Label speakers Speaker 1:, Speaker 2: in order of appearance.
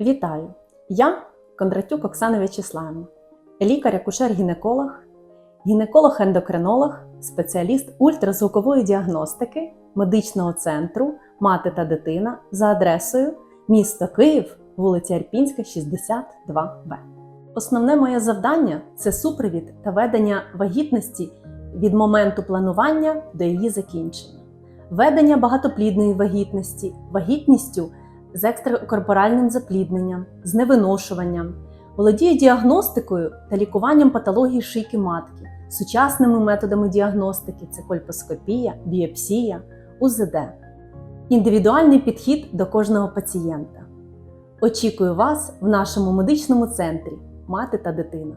Speaker 1: Вітаю! Я Кондратюк Оксана В'ячеславівна, лікар-акушер-гінеколог, гінеколог-ендокринолог, спеціаліст ультразвукової діагностики медичного центру Мати та дитина за адресою місто Київ, вулиця Ірпінська, 62Б. Основне моє завдання це супровід та ведення вагітності від моменту планування до її закінчення, ведення багатоплідної вагітності, вагітністю з екстракорпоральним заплідненням, з невиношуванням, володію діагностикою та лікуванням патології шийки матки, сучасними методами діагностики це кольпоскопія, біопсія, УЗД, індивідуальний підхід до кожного пацієнта. Очікую вас в нашому медичному центрі Мати та дитина.